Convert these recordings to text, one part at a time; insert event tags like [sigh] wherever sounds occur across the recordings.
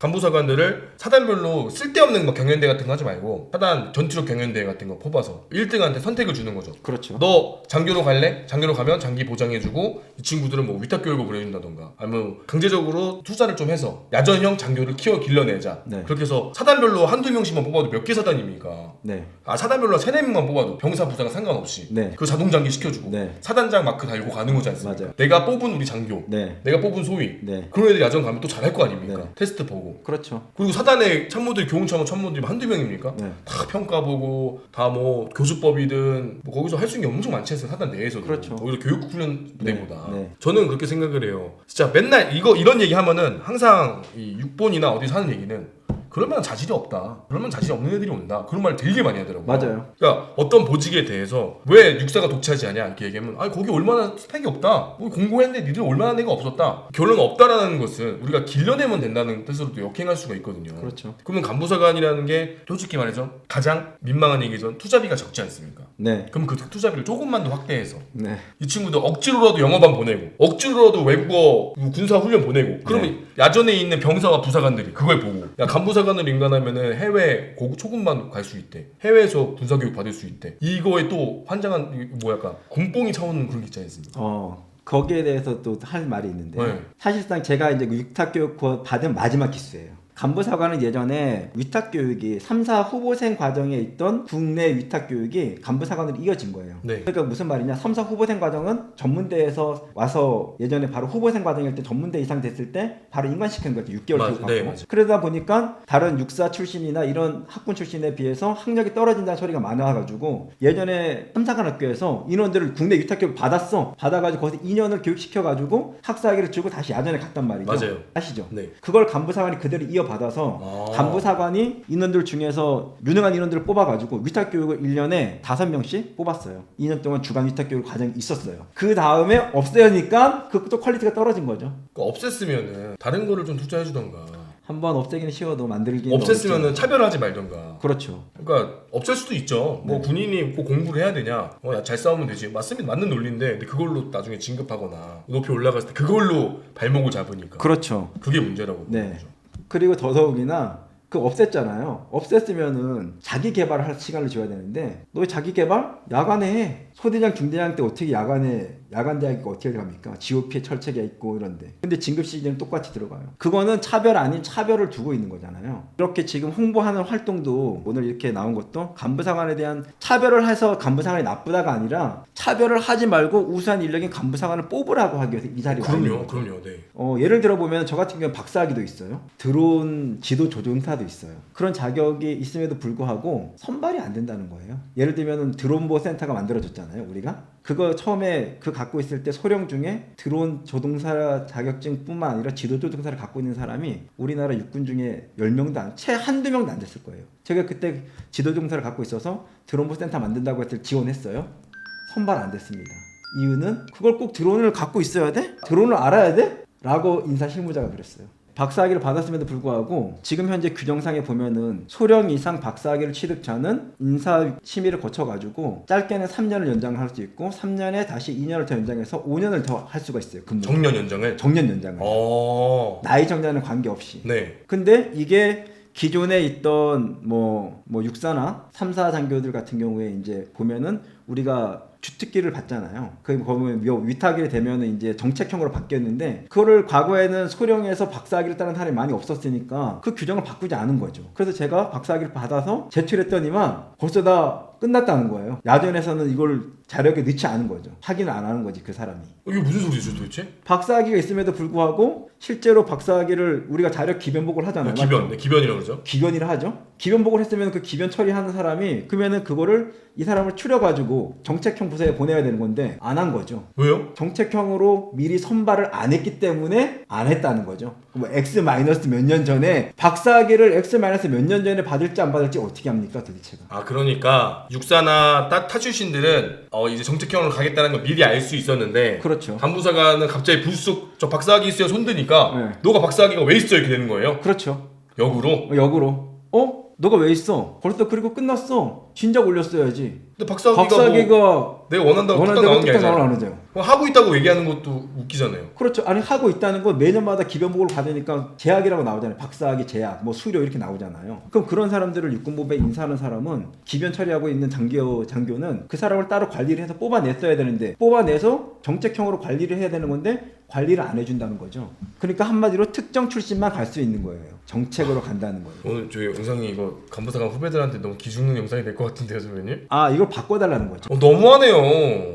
간부사관들을 사단별로 쓸데없는 뭐 경연대 같은 거 하지 말고 사단 전투력 경연대 같은 거 뽑아서 1등한테 선택을 주는 거죠. 그렇죠. 너 장교로 갈래? 장교로 가면 장기 보장해주고 이 친구들은 뭐 위탁 교육을 보내준다던가 아니면 강제적으로 투자를 좀 해서 야전형 장교를 키워 길러내자 네. 그렇게 해서 사단별로 한두 명씩만 뽑아도 몇 개 사단입니까? 네. 아 사단별로 세네 명만 뽑아도 병사 부사가 상관없이 네. 그 자동 장기 시켜주고 네. 사단장 마크 달고 가는 거지 않습니까? 맞아요. 내가 뽑은 우리 장교 네. 내가 뽑은 소위 네. 그런 애들 야전 가면 또 잘할 거 아닙니까? 네. 테스트 보고 그렇죠. 그리고 사단의 참모들 교훈참모 참모들이 한두 명입니까? 네. 다 평가 보고 다 뭐 교수법이든 뭐 거기서 할 수 있는 게 엄청 많지 않습니까? 사단 내에서도 그렇죠. 오히려 교육 훈련 부대보다 네, 네. 저는 그렇게 생각을 해요. 진짜 맨날 이거 이런 얘기 하면은 항상 이 육본이나 어디 사는 얘기는 그러면 자질이 없다. 그러면 자질이 없는 애들이 온다. 그런 말 되게 많이 하더라고요. 맞아요. 그러니까 어떤 보직에 대해서 왜 육사가 독차지 하냐 이렇게 얘기하면 아니 거기 얼마나 스펙이 없다. 뭐 공부했는데 니들 얼마나 내가 없었다. 결론 없다라는 것은 우리가 길러내면 된다는 뜻으로도 역행할 수가 있거든요. 그렇죠. 그러면 간부사관이라는 게 솔직히 말해서 가장 민망한 얘기죠. 투자비가 적지 않습니까? 네. 그럼 그 투자비를 조금만 더 확대해서 네. 이 친구들 억지로라도 영어반 보내고 억지로라도 외국어 군사 훈련 보내고 그러면 야전에 있는 병사와 부사관들이 그걸 보고 야 간부사 관으로 인간하면은 해외 고급 초급만 갈 수 있대 해외에서 군사 교육 받을 수 있대 이거에 또 환장한 이- 뭐랄까 군뽕이 차오는 그런 게 있지 않습니까? 어 거기에 대해서 또 할 말이 있는데 네. 사실상 제가 이제 그 위탁 교육 받은 마지막 기수예요. 간부사관은 예전에 위탁 교육이 3, 4 후보생 과정에 있던 국내 위탁 교육이 간부사관으로 이어진 거예요. 네. 그러니까 무슨 말이냐? 3, 4 후보생 과정은 전문대에서 와서 예전에 바로 후보생 과정일 때 전문대 이상 됐을 때 바로 인관시키는 거죠. 6개월 맞아, 교육 네, 받고. 맞아. 그러다 보니까 다른 육사 출신이나 이런 학군 출신에 비해서 학력이 떨어진다는 소리가 많아가지고 예전에 삼사관 학교에서 인원들을 국내 위탁 교육 받았어. 받아가지고 거기서 2년을 교육시켜가지고 학사학위를 주고 다시 야전에 갔단 말이죠. 맞아요. 아시죠? 네. 그걸 간부사관이 그대로 이어 받아서 아. 간부사관이 인원들 중에서 유능한 인원들을 뽑아가지고 위탁 교육을 1년에 5명씩 뽑았어요. 2년 동안 주간 위탁 교육 과정이 있었어요. 그 다음에 없애니까 그것도 퀄리티가 떨어진 거죠. 그러니까 없앴으면은 다른 거를 좀 투자해주던가 한번 없애기는 쉬워도 만들기는 없앴으면은 어렵죠. 차별하지 말던가 그렇죠. 그러니까 없앨 수도 있죠. 뭐 네. 군인이 꼭 공부를 해야 되냐? 어, 야, 잘 싸우면 되지. 맞습니다. 맞는 논리인데 근데 그걸로 나중에 진급하거나 높이 올라갔을 때 그걸로 발목을 잡으니까 그렇죠. 그게 문제라고 보는 네. 거죠. 그리고 더더욱이나 그 없앴잖아요. 없앴으면은 자기 개발을 할 시간을 줘야 되는데 너왜 자기 개발 야간에 해. 소대장 중대장 때 어떻게 야간에 야간 대학이 어떻게 갑니까? GOP에 철책이 있고 이런데. 근데 진급 시즌은 똑같이 들어가요. 그거는 차별 아닌 차별을 두고 있는 거잖아요. 이렇게 지금 홍보하는 활동도 오늘 이렇게 나온 것도 간부상관에 대한 차별을 해서 간부상관이 나쁘다가 아니라 차별을 하지 말고 우수한 인력인 간부상관을 뽑으라고 하기 위해서 이 자리에 그럼요. 그럼요. 네. 어, 예를 들어 보면 저 같은 경우는 박사학위도 있어요. 드론 지도 조종사도 있어요. 그런 자격이 있음에도 불구하고 선발이 안 된다는 거예요. 예를 들면 드론보 센터가 만들어졌잖아요, 우리가. 그거 처음에 그 갖고 있을 때 소령 중에 드론 조종사 자격증뿐만 아니라 지도 조종사를 갖고 있는 사람이 우리나라 육군 중에 10명도 안, 채 한두 명도 안 됐을 거예요. 제가 그때 지도 조종사를 갖고 있어서 드론보 센터 만든다고 했을 때 지원했어요. 선발 안 됐습니다. 이유는 그걸 꼭 드론을 갖고 있어야 돼? 드론을 알아야 돼? 라고 인사 실무자가 그랬어요. 박사학위를 받았음에도 불구하고 지금 현재 규정상에 보면은 소령 이상 박사학위를 취득자는 인사 심의를 거쳐가지고 짧게는 3년을 연장할 수 있고 3년에 다시 2년을 더 연장해서 5년을 더 할 수가 있어요. 근무 정년 연장을. 정년 연장을 어. 나이 정년은 관계없이. 네. 근데 이게 기존에 있던 뭐, 뭐 육사나 삼사 장교들 같은 경우에 이제 보면은 우리가 주특기를 받잖아요. 그 보면 요 위탁이 되면은 이제 정책형으로 바뀌었는데 그거를 과거에는 소령에서 박사학위를 따는 사람이 많이 없었으니까 그 규정을 바꾸지 않은 거죠. 그래서 제가 박사학위를 받아서 제출했더니만 벌써 다 끝났다는 거예요. 야전에서는 이걸 자력에 넣지 않은 거죠. 확인을 안 하는 거지 그 사람이. 이게 무슨 소리죠, 도대체? 박사학위가 있음에도 불구하고 실제로 박사학위를 우리가 자력 기변복을 하잖아요. 기변, 네, 기변이라고 그러죠. 기변이라 하죠. 기변복을 했으면 그 기변 처리하는 사람이 그러면은 그거를 이 사람을 추려가지고 정책형 부서에 보내야 되는 건데 안 한 거죠. 왜요? 정책형으로 미리 선발을 안 했기 때문에 안 했다는 거죠. 뭐 X 마이너스 몇 년 전에 박사학위를 X 마이너스 몇 년 전에 받을지 안 받을지 어떻게 합니까 도대체가? 아 그러니까 육사나 타, 타 출신들은 어 이제 정책형으로 가겠다는 걸 미리 알 수 있었는데 그렇죠. 간부사관은 갑자기 불쑥 저 박사학위 있어요 손드니까 네. 너가 박사학위가 왜 있어 이렇게 되는 거예요 그렇죠. 역으로 어, 역으로 어? 너가 왜 있어? 벌써 그리고 끝났어. 진작 올렸어야지. 근데 박사학위가, 박사학위가 뭐 내가 원한다고 뚝딱 원하는 나오는 대로 게 뚝딱 아니잖아. 나오죠. 그럼 하고 있다고 얘기하는 것도 웃기잖아요. 그렇죠. 아니 하고 있다는 건 매년마다 기변복을 받으니까 제약이라고 나오잖아요. 박사학위 제약, 뭐 수료 이렇게 나오잖아요. 그럼 그런 사람들을 육군부에 인사하는 사람은 기변 처리하고 있는 장교 장교는 그 사람을 따로 관리를 해서 뽑아냈어야 되는데 뽑아내서 정책형으로 관리를 해야 되는 건데 관리를 안 해준다는 거죠. 그러니까 한마디로 특정 출신만 갈 수 있는 거예요. 정책으로 간다는 거예요. 오늘 저희 영상이 이거 간부사관 후배들한테 너무 기죽는 영상이 될 것 같은데요, 선배님? 아 이걸 바꿔달라는 거죠. 어, 너무하네요.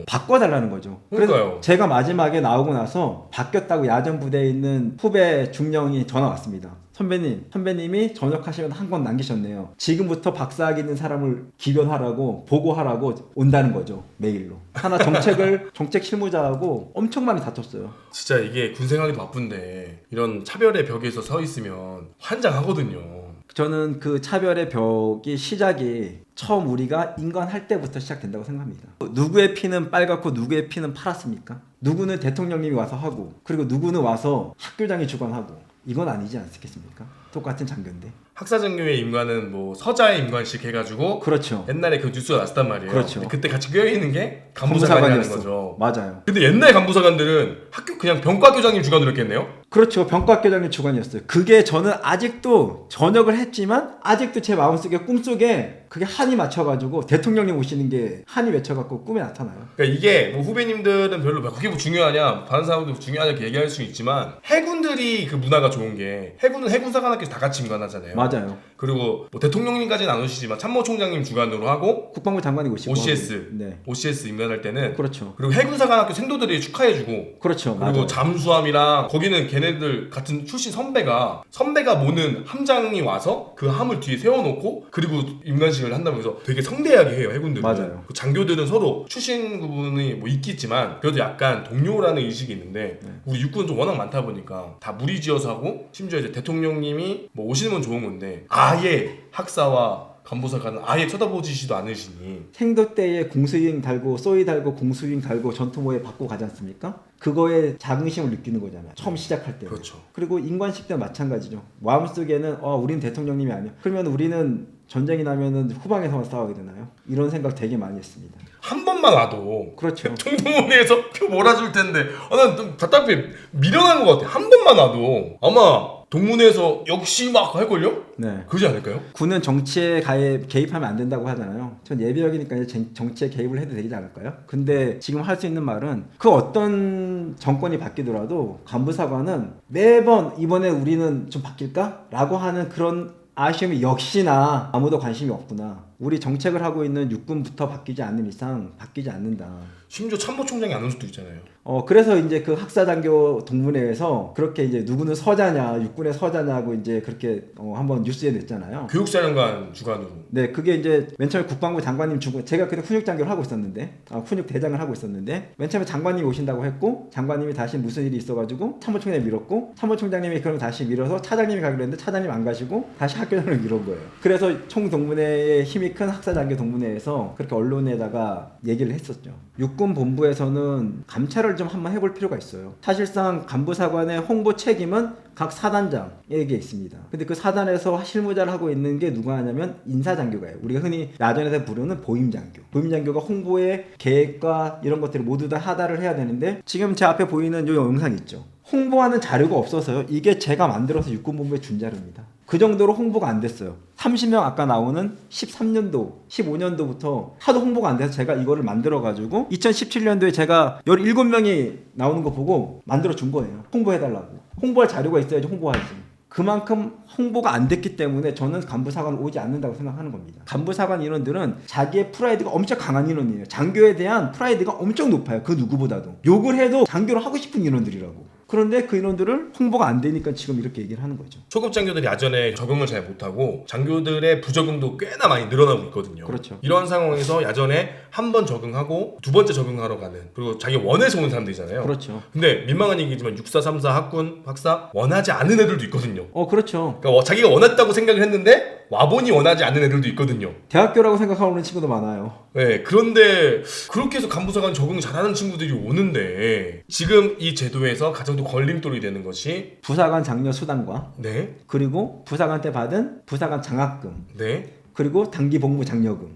바꿔달라는 거죠. 그래서 그러니까요. 제가 마지막에 나오고 나서 바뀌었다고 야전 부대에 있는 후배 중령이 전화 왔습니다. 선배님, 선배님이 전역하시면 한 권 남기셨네요. 지금부터 박사학위 있는 사람을 기변하라고 보고하라고 온다는 거죠. 메일로. 하나 정책을 [laughs] 정책 실무자하고 엄청 많이 다퉜어요. 진짜 이게 군 생활이 바쁜데 이런 차별의 벽에서 서 있으면 환장하거든요. 저는 그 차별의 벽이 시작이 처음 우리가 인간할 때부터 시작된다고 생각합니다. 누구의 피는 빨갛고 누구의 피는 파랗습니까? 누구는 대통령님이 와서 하고 그리고 누구는 와서 학교장이 주관하고 이건 아니지 않겠습니까? 똑같은 장교인데. 학사장교의 임관은 뭐 서자의 임관식 해가지고 그렇죠. 옛날에 그 뉴스가 났단 말이에요. 그렇죠. 근데 그때 같이 껴있는 게 간부사관이라는 거죠. 맞아요. 근데 옛날 간부사관들은 학교 그냥 병과 교장님 주관으로 했겠네요. 그렇죠. 병과학교장님 주관이었어요. 그게 저는 아직도 전역을 했지만 아직도 제 마음속에 꿈속에 그게 한이 맞춰가지고 대통령님 오시는 게 한이 맺혀갖고 꿈에 나타나요. 그러니까 이게 뭐 후배님들은 별로 막 그게 뭐 중요하냐 다른 사람도 중요하냐 이렇게 얘기할 수 있지만 해군들이 그 문화가 좋은 게 해군은 해군사관학교 다 같이 임관하잖아요. 맞아요. 그리고 뭐 대통령님까지는 안 오시지만 참모총장님 주관으로 하고 국방부 장관이 오시고 OCS. 네. OCS 임관할 때는 그렇죠. 그리고 해군사관학교 생도들이 축하해주고 그렇죠. 그리고 맞아요. 잠수함이랑 거기는 걔네들 같은 출신 선배가 선배가 모는 함장이 와서 그 함을 뒤에 세워놓고 그리고 임관식을 한다면서 되게 성대하게 해요 해군들은 맞아요. 그 장교들은 서로 출신 구분이 뭐 있겠지만 그래도 약간 동료라는 의식이 있는데 네. 우리 육군은 좀 워낙 많다 보니까 다 무리지어서 하고 심지어 이제 대통령님이 뭐 오시는 건 좋은 건데 아예 학사와 간부사관은 아예 쳐다보지도 않으시니 생도 때에 공수인 달고 쏘이 달고 공수인 달고 전투모에 받고 가지 않습니까? 그거에 자긍심을 느끼는 거잖아요. 처음 시작할 때. 그렇죠 그리고 인관식 때도 마찬가지죠. 마음속에는 어 우린 대통령님이 아니야. 그러면 우리는 전쟁이 나면은 후방에서만 싸우게 되나요? 이런 생각 되게 많이 했습니다. 한 번만 와도 그렇죠. 총동문회에서 표 [laughs] 몰아줄 텐데 아, 난좀 답답해 미련한 것 같아 한 번만 와도 아마 동문회에서 역시 막 할걸요? 네. 그러지 않을까요? 군은 정치에 가입, 개입하면 안 된다고 하잖아요. 전 예비역이니까 이제 정- 정치에 개입을 해도 되지 않을까요? 근데 지금 할 수 있는 말은 그 어떤 정권이 바뀌더라도 간부 사관은 매번 이번에 우리는 좀 바뀔까? 라고 하는 그런 아쉬움이 역시나 아무도 관심이 없구나. 우리 정책을 하고 있는 육군부터 바뀌지 않는 이상 바뀌지 않는다. 심지어 참모총장이 안 올 수도 있잖아요 어 그래서 이제 그 학사장교 동문회에서 그렇게 이제 누구는 서자냐 육군의 서자냐고 이제 그렇게 어 한번 뉴스에 냈잖아요. 교육사령관 주관으로 네, 그게 이제 맨 처음에 국방부 장관님 주고 제가 그때 훈육 장교를 하고 있었는데, 아, 훈육 대장을 하고 있었는데, 맨 처음에 장관님이 오신다고 했고, 장관님이 다시 무슨 일이 있어가지고 참모총장이 밀었고, 참모총장님이 그럼 다시 밀어서 차장님이 가기로 했는데 차장님 안 가시고 다시 학교장을 밀은 거예요. 그래서 총동문회의 힘이 큰 학사장교 동문회에서 그렇게 언론에다가 얘기를 했었죠. 육군 본부에서는 감찰을 좀 한번 해볼 필요가 있어요. 사실상 간부사관의 홍보 책임은 각 사단장에게 있습니다. 근데 그 사단에서 실무자를 하고 있는 게 누가 하냐면 인사장교가요. 우리가 흔히 야전에서 부르는 보임장교. 보임장교가 홍보의 계획과 이런 것들을 모두 다 하다를 해야 되는데 지금 제 앞에 보이는 이 영상 있죠. 홍보하는 자료가 없어서요. 이게 제가 만들어서 육군본부에 준 자료입니다. 그 정도로 홍보가 안 됐어요. 30명 아까 나오는 13년도, 15년도부터 하도 홍보가 안 돼서 제가 이거를 만들어 가지고 2017년도에 제가 17명이 나오는 거 보고 만들어 준 거예요. 홍보해 달라고. 홍보할 자료가 있어야지 홍보하지. 그만큼 홍보가 안 됐기 때문에 저는 간부사관 오지 않는다고 생각하는 겁니다. 간부사관 인원들은 자기의 프라이드가 엄청 강한 인원이에요. 장교에 대한 프라이드가 엄청 높아요. 그 누구보다도. 욕을 해도 장교를 하고 싶은 인원들이라고. 그런데 그 인원들을 홍보가 안 되니까 지금 이렇게 얘기를 하는 거죠. 초급 장교들이 야전에 적응을 잘 못하고 장교들의 부적응도 꽤나 많이 늘어나고 있거든요 그렇죠. 이런 상황에서 야전에 한 번 적응하고 두 번째 적응하러 가는 그리고 자기 원해서 온 사람들이잖아요 그렇죠. 근데 민망한 얘기지만 64, 34 학군, 학사 원하지 않은 애들도 있거든요 어, 그렇죠. 그러니까 어, 자기가 원했다고 생각을 했는데 와보니 원하지 않는 애들도 있거든요. 대학교라고 생각하는 친구도 많아요. 네, 그런데 그렇게 해서 간부사관 적응 잘하는 친구들이 오는데 지금 이 제도에서 가 장또 걸림돌이 되는 것이 부사관 장려 수당과 네, 그리고 부사관 때 받은 부사관 장학금 네, 그리고 단기 복무 장려금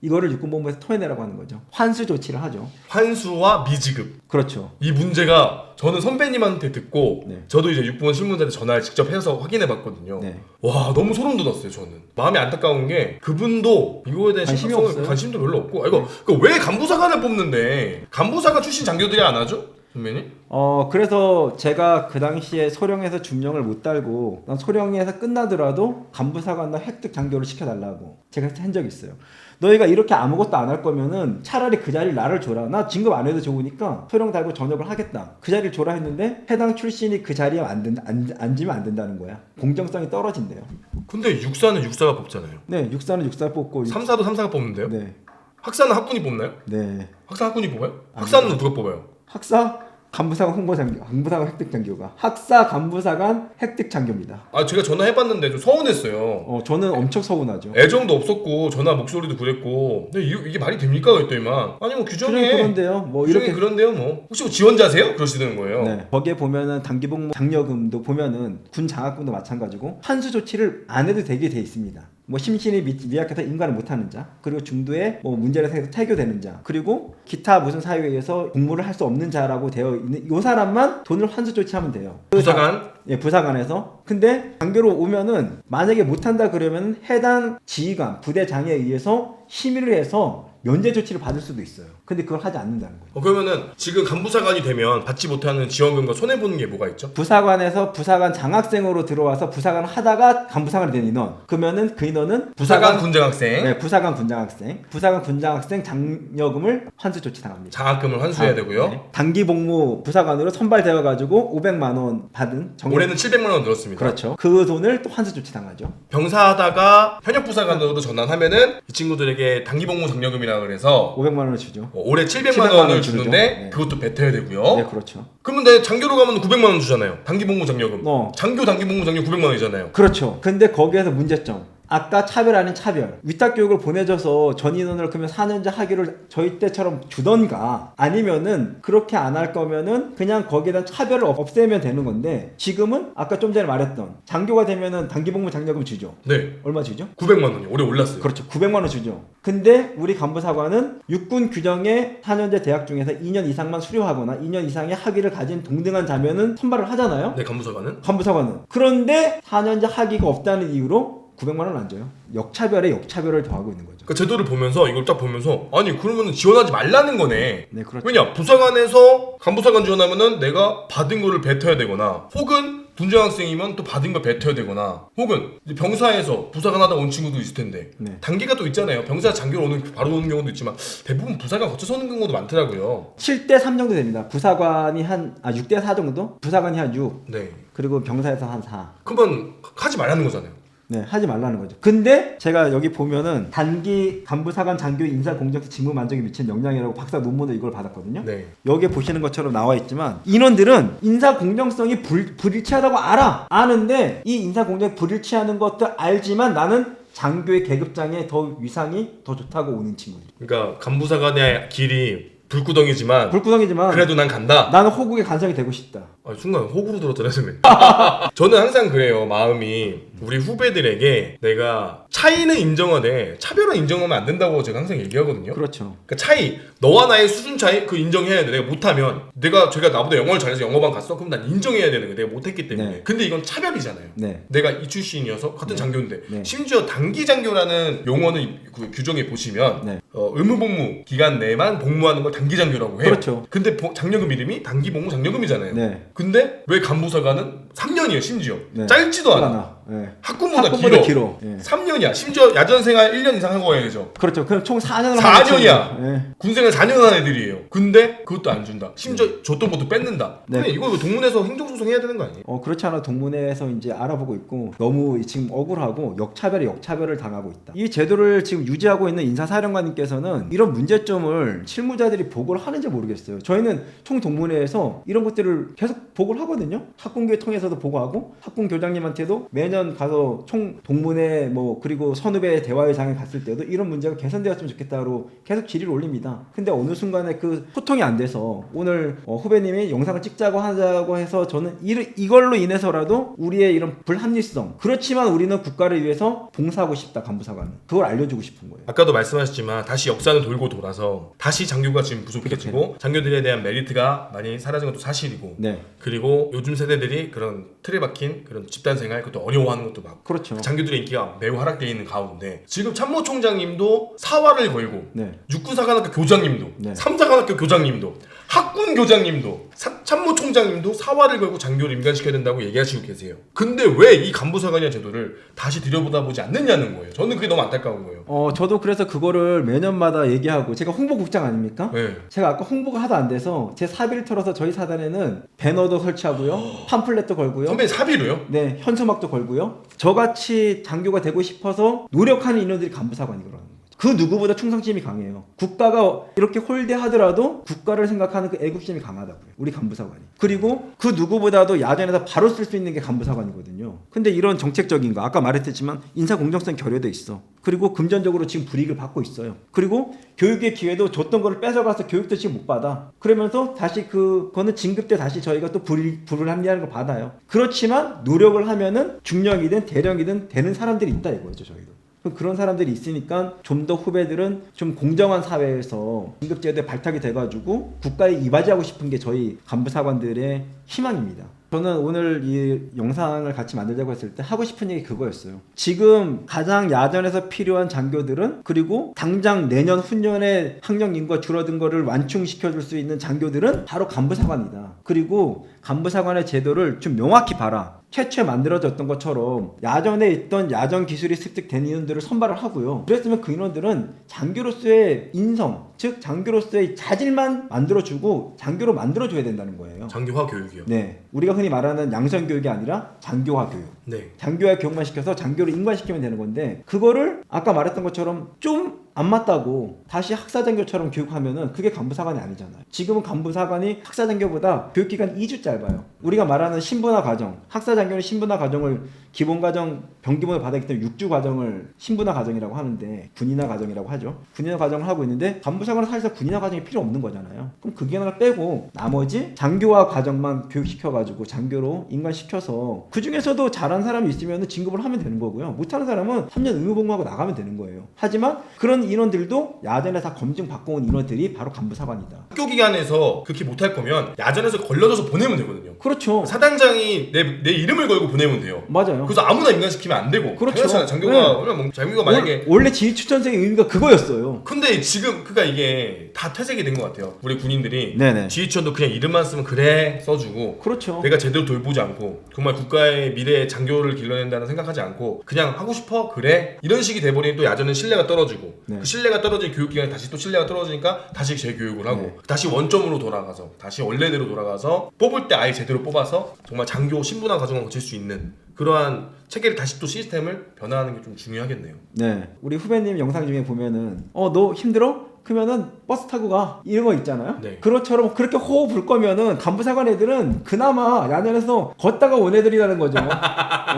이거를 육군본부에서 토해내라고 하는 거죠. 환수 조치를 하죠. 환수와 미지급 그렇죠. 이 문제가 저는 선배님한테 듣고 네. 저도 이제 육군 신문대한테 전화를 직접 해서 확인해 봤거든요. 네. 와 너무 소름 돋았어요 저는 마음이 안타까운 게 그분도 이거에 대한 관심이 심각성을 없어요. 관심도 별로 없고 아, 이거 그왜 간부사관을 뽑는데 간부사관 출신 장교들이 안 하죠 선배님? 어 그래서 제가 그 당시에 소령에서 중령을 못 달고 난 소령에서 끝나더라도 간부사관나 획득 장교를 시켜달라고 제가 한 적이 있어요. 너희가 이렇게 아무것도 안 할 거면은 차라리 그 자리를 나를 줘라. 나 진급 안 해도 좋으니까 소령 달고 전역을 하겠다. 그 자리를 줘라 했는데 해당 출신이 그 자리에 안 된, 안, 앉으면 안 된다는 거야. 공정성이 떨어진대요. 근데 육사는 육사가 뽑잖아요. 네, 육사는 육사 뽑고 육- 삼사도 삼사가 뽑는데요? 네, 학사는 학군이 뽑나요? 네. 학사 학군이 뽑아요? 학사는 누가 뽑아요? 학사 간부사관 홍보장교, 간부사관 획득 장교가 학사 간부사관 획득 장교입니다. 아 제가 전화해봤는데 좀 서운했어요. 어, 저는 엄청 서운하죠. 애정도 없었고 전화 목소리도 그랬고 근데 이, 이게 말이 됩니까 그랬더니만 아니 뭐 규정에 그냥 그런데요. 뭐 규정이 이렇게 그런데요 뭐 혹시 뭐 지원자세요? 그러시는 거예요. 네. 거기에 보면은 단기복무 장려금도 보면은 군 장학금도 마찬가지고 환수 조치를 안 해도 되게 돼 있습니다. 뭐 심신이 미, 미약해서 인간을 못하는 자, 그리고 중도에 뭐 문제를 생겨서 퇴교되는 자, 그리고 기타 무슨 사유에 의해서 복무를 할 수 없는 자라고 되어 있는 요 사람만 돈을 환수 조치하면 돼요. 그 부사관 예, 부사관에서. 근데 장교로 오면은 만약에 못한다 그러면 해당 지휘관, 부대장에 의해서 심의를 해서 면제 조치를 받을 수도 있어요. 근데 그걸 하지 않는다는 거예요. 어, 그러면은 지금 간부사관이 되면 받지 못하는 지원금과 손해 보는 게 뭐가 있죠? 부사관에서 부사관 장학생으로 들어와서 부사관을 하다가 간부사관이 된 인원. 그러면은 그 인원은 부사관 군장학생 네, 부사관 군장학생. 부사관 군장학생 장려금을 환수 조치 당합니다. 장학금을 환수해야 아, 되고요. 네. 단기 복무 부사관으로 선발되어 가지고 500만 원 받은 정 올해는 700만 원 늘었습니다. 그렇죠. 그 돈을 또 환수 조치 당하죠. 병사하다가 현역 부사관으로 전환하면은 이 친구들에게 단기복무 장려금이라 그래서 500만 원을 주죠. 어, 올해 700만, 700만 원을 원 주는데 주죠. 네. 그것도 뱉어야 되고요. 네, 그렇죠. 그러면 내 장교로 가면 900만 원 주잖아요. 단기 복무 장려금. 어. 장교 단기 복무 장려 900만 원이잖아요. 그렇죠. 근데 거기에서 문제점. 아까 차별 아닌 차별. 위탁 교육을 보내줘서 전 인원을 그러면 4년제 학위를 저희 때처럼 주던가 아니면은 그렇게 안 할 거면은 그냥 거기에 대한 차별을 없- 없애면 되는 건데 지금은 아까 좀 전에 말했던 장교가 되면은 단기복무 장려금 주죠. 네. 얼마 주죠? 900만 원이 올해 올랐어요. 그렇죠. 900만 원 주죠. 근데 우리 간부 사관은 육군 규정에 4년제 대학 중에서 2년 이상만 수료하거나 2년 이상의 학위를 가진 동등한 자면은 선발을 하잖아요. 네, 간부사관은 간부 사관은 그런데 4년제 학위가 없다는 이유로 900만 원 안 줘요. 역차별에 역차별을 더하고 있는 거죠. 그 제도를 보면서 이걸 딱 보면서 아니 그러면 지원하지 말라는 거네. 네, 그렇죠. 왜냐 부사관에서 간부사관 지원하면은 내가 받은 거를 뱉어야 되거나 혹은 군장학생이면 또 받은 걸 뱉어야 되거나 혹은 이제 병사에서 부사관 하다 온 친구도 있을 텐데 네. 단계가 또 있잖아요 병사 장교로 오는 바로 오는 경우도 있지만 대부분 부사관 거쳐서 오는 경우도 많더라고요 7대 3 정도 됩니다. 부사관이 한 아 6대 4 정도? 부사관이 한 6. 네 그리고 병사에서 한 4. 그러면 하지 말라는 거잖아요 네, 하지 말라는 거죠. 근데 제가 여기 보면은 단기 간부사관 장교 인사 공정성 직무 만족에 미치는 영향이라고 박사 논문을 이걸 받았거든요. 네 여기에 보시는 것처럼 나와 있지만 인원들은 인사 공정성이 불, 불일치하다고 알아 아는데 이 인사 공정이 불일치하는 것도 알지만 나는 장교의 계급장에 더 위상이 더 좋다고 오는 친구들 그러니까 간부사관의 길이 불구덩이지만 불구덩이지만 그래도 난 간다 나는 호국의 간성이 되고 싶다 아, 순간 호구로 들었잖아요, 선배님. [laughs] 저는 항상 그래요, 마음이. 우리 후배들에게 내가 차이는 인정하되 차별은 인정하면 안 된다고 제가 항상 얘기하거든요. 그렇죠 그러니까 차이, 너와 나의 수준 차이 그 인정해야 돼. 내가 못하면 내가 제가 나보다 영어를 잘해서 영어반 갔어. 그럼 난 인정해야 되는 거야. 내가 못했기 때문에. 네. 근데 이건 차별이잖아요. 네 내가 이 출신이어서 같은 네. 장교인데 네. 심지어 단기 장교라는 용어는 이- 그 규정에 보시면 네. 어, 의무복무 기간 내만 복무하는 걸 단기 장교라고 해요. 그렇죠. 근데 보- 장려금 이름이 단기 복무 장려금이잖아요. 네 근데 왜 간부사관은 3년이에요 심지어 네. 짧지도 않아. 네. 학군보다, 학군보다 길어, 길어. 예. 3년이야 심지어 야전생활 1년 이상 하고 와야죠 그렇죠 그럼 총 4년을 4년이야. 예. 군생활 4년 한 애들이에요 근데 그것도 안 준다 심지어 줬던 것도 뺏는다 네. 근데 이거 동문에서 행정소송 해야 되는 거 아니에요? 어 그렇지 않아 동문회에서 이제 알아보고 있고 너무 지금 억울하고 역차별에 역차별을 당하고 있다. 이 제도를 지금 유지하고 있는 인사사령관님께서는 이런 문제점을 실무자들이 보고를 하는지 모르겠어요. 저희는 총 동문회에서 이런 것들을 계속 보고를 하거든요. 학군교회 통해서도 보고하고 학군 교장님한테도 매년 매년 가서 총 동문회 뭐 그리고 선후배 대화회장에 갔을 때도 이런 문제가 개선되었으면 좋겠다로 계속 질의를 올립니다. 근데 어느 순간에 그 소통이 안 돼서 오늘 어, 후배님이 영상을 찍자고 하자고 해서 저는 이, 이걸로 인해서라도 우리의 이런 불합리성 그렇지만 우리는 국가를 위해서 봉사하고 싶다 간부사관은 그걸 알려주고 싶은 거예요. 아까도 말씀하셨지만 다시 역사는 돌고 돌아서 다시 장교가 지금 부족해지고 장교들에 대한 메리트가 많이 사라진 것도 사실이고 네, 그리고 요즘 세대들이 그런 틀에 박힌 그런 집단 생활 그것도 어려워 하는 것도 맞고 그렇죠. 장교들의 인기가 매우 하락되어 있는 가운데 지금 참모총장님도 사활을 걸고 네, 육군사관학교 교장님도 네. 삼사관학교 교장님도 학군 교장님도 사- 참모총장님도 사활을 걸고 장교를 임관시켜야 된다고 얘기하시고 계세요. 근데 왜 이 간부사관이라는 제도를 다시 들여다보지 않느냐는 거예요. 저는 그게 너무 안타까운 거예요. 어 저도 그래서 그거를 매년마다 얘기하고 제가 홍보국장 아닙니까? 네. 제가 아까 홍보가 하도 안 돼서 제 사비를 털어서 저희 사단에는 배너도 설치하고요, [gasps] 팜플렛도 걸고요. 선배 사비로요? 네, 현수막도 걸고요. 저같이 장교가 되고 싶어서 노력하는 인원들이 간부사관이거든요. 그 누구보다 충성심이 강해요. 국가가 이렇게 홀대하더라도 국가를 생각하는 그 애국심이 강하다고요. 우리 간부사관이. 그리고 그 누구보다도 야전에서 바로 쓸 수 있는 게 간부사관이거든요. 근데 이런 정책적인 거 아까 말했지만 인사 공정성 결여돼 있어. 그리고 금전적으로 지금 불이익을 받고 있어요. 그리고 교육의 기회도 줬던 거를 뺏어가서 교육도 지금 못 받아. 그러면서 다시 그, 그거는 진급 때 다시 저희가 또 불, 불을 합리하는 걸 받아요. 그렇지만 노력을 하면은 중령이든 대령이든 되는 사람들이 있다 이거죠, 저희도. 그럼 그런 사람들이 있으니까 좀 더 후배들은 좀 공정한 사회에서 진급제도에 발탁이 돼가지고 국가에 이바지하고 싶은 게 저희 간부사관들의 희망입니다. 저는 오늘 이 영상을 같이 만들자고 했을 때 하고 싶은 얘기 그거였어요. 지금 가장 야전에서 필요한 장교들은 그리고 당장 내년 훈련의 학령 인구가 줄어든 거를 완충시켜 줄 수 있는 장교들은 바로 간부사관이다. 그리고 간부사관의 제도를 좀 명확히 봐라. 최초에 만들어졌던 것처럼 야전에 있던 야전 기술이 습득된 인원들을 선발을 하고요. 그랬으면 그 인원들은 장교로서의 인성, 즉 장교로서의 자질만 만들어주고 장교로 만들어줘야 된다는 거예요. 장교화 교육이요. 네, 우리가 흔히 말하는 양성 교육이 아니라 장교화 교육. 네. 장교화 교육만 시켜서 장교를 인관시키면 되는 건데 그거를 아까 말했던 것처럼 좀 안 맞다고 다시 학사장교처럼 교육하면은 그게 간부사관이 아니잖아요. 지금은 간부사관이 학사장교보다 교육기간 2주 짧아요. 우리가 말하는 신분화 과정, 학사장교는 신분화 과정을 기본 과정 병기본을 받았기 때문에 6주 과정을 신분화 과정이라고 하는데 군인화 과정이라고 하죠. 군인화 과정을 하고 있는데 간부사관은 사실상 군인화 과정이 필요 없는 거잖아요. 그럼 그 기간을 빼고 나머지 장교화 과정만 교육시켜가지고 장교로 인관시켜서 그 중에서도 잘한 사람이 있으면 진급을 하면 되는 거고요. 못하는 사람은 3년 의무복무하고 나가면 되는 거예요. 하지만 그런 인원들도 야전에 다 검증 받고 온 인원들이 바로 간부 사관이다. 학교 기간에서 그렇게 못할 거면 야전에서 걸러져서 보내면 되거든요. 그렇죠. 사단장이 내, 내 이름을 걸고 보내면 돼요. 맞아요. 그래서 아무나 임관시키면 안 되고. 그렇죠. 당연하잖아요. 장교가 네. 얼마나 뭐, 장교가 만약에 원- 원래 지휘추천생의 의미가 그거였어요. 근데 지금 그니까 이게 다 퇴색이 된 것 같아요. 우리 군인들이 네네. 지휘천도 그냥 이름만 쓰면 그래 써주고 그렇죠. 내가 제대로 돌보지 않고 정말 국가의 미래의 장교를 길러낸다는 생각하지 않고 그냥 하고 싶어 그래 이런 식이 돼버리니 또 야전은 신뢰가 떨어지고 네. 그 신뢰가 떨어진 교육기관에 다시 또 신뢰가 떨어지니까 다시 재교육을 하고 네. 다시 원점으로 돌아가서 다시 원래대로 돌아가서 뽑을 때 아예 제대로 뽑아서 정말 장교 신분화 과정을 거칠 수 있는 그러한 체계를 다시 또 시스템을 변화하는 게 좀 중요하겠네요. 네. 우리 후배님 영상 중에 보면은 어 너 힘들어? 그러면은 버스 타고 가 이런 거 있잖아요. 네. 그렇처럼 그렇게 호흡 불 거면은 간부사관 애들은 그나마 야전에서 걷다가 온 애들이라는 거죠. [laughs]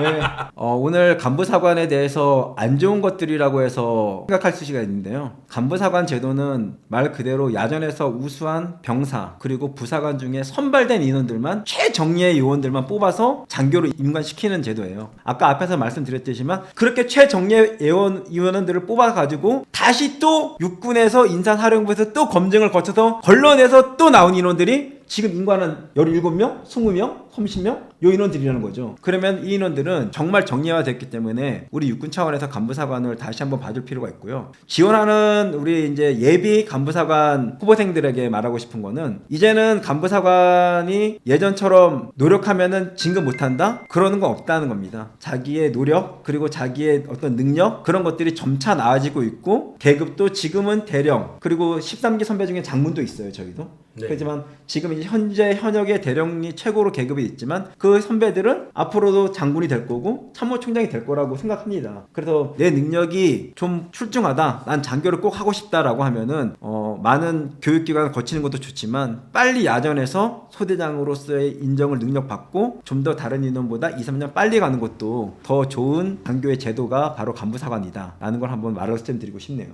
네. 어, 오늘 간부사관에 대해서 안 좋은 것들이라고 해서 생각할 수가 있는데요. 간부사관 제도는 말 그대로 야전에서 우수한 병사 그리고 부사관 중에 선발된 인원들만 최정예의 요원들만 뽑아서 장교로 임관시키는 제도예요. 아까 앞에서 말씀드렸듯이만 그렇게 최정예 예원 위원들을 뽑아가지고 다시 또 육군에서 인사사령부에서 또 검증을 거쳐서 걸러내서 또 나온 인원들이 지금 인관은 17명, 20명, 30명 요 인원들이라는 거죠. 그러면 이 인원들은 정말 정리화됐기 때문에 우리 육군 차원에서 간부사관을 다시 한번 봐줄 필요가 있고요. 지원하는 우리 이제 예비 간부사관 후보생들에게 말하고 싶은 거는 이제는 간부사관이 예전처럼 노력하면은 진급 못한다? 그러는 건 없다는 겁니다. 자기의 노력 그리고 자기의 어떤 능력 그런 것들이 점차 나아지고 있고 계급도 지금은 대령 그리고 13기 선배 중에 장문도 있어요 저희도 네. 하지만 지금 이제 현재 현역의 대령이 최고로 계급이 있지만 그 선배들은 앞으로도 장군이 될 거고 참모총장이 될 거라고 생각합니다. 그래서 내 능력이 좀 출중하다, 난 장교를 꼭 하고 싶다라고 하면은 어, 많은 교육기관을 거치는 것도 좋지만 빨리 야전에서 소대장으로서의 인정을 능력받고 좀 더 다른 인원보다 2, 3년 빨리 가는 것도 더 좋은 장교의 제도가 바로 간부사관이다 라는 걸 한번 말씀드리고 싶네요.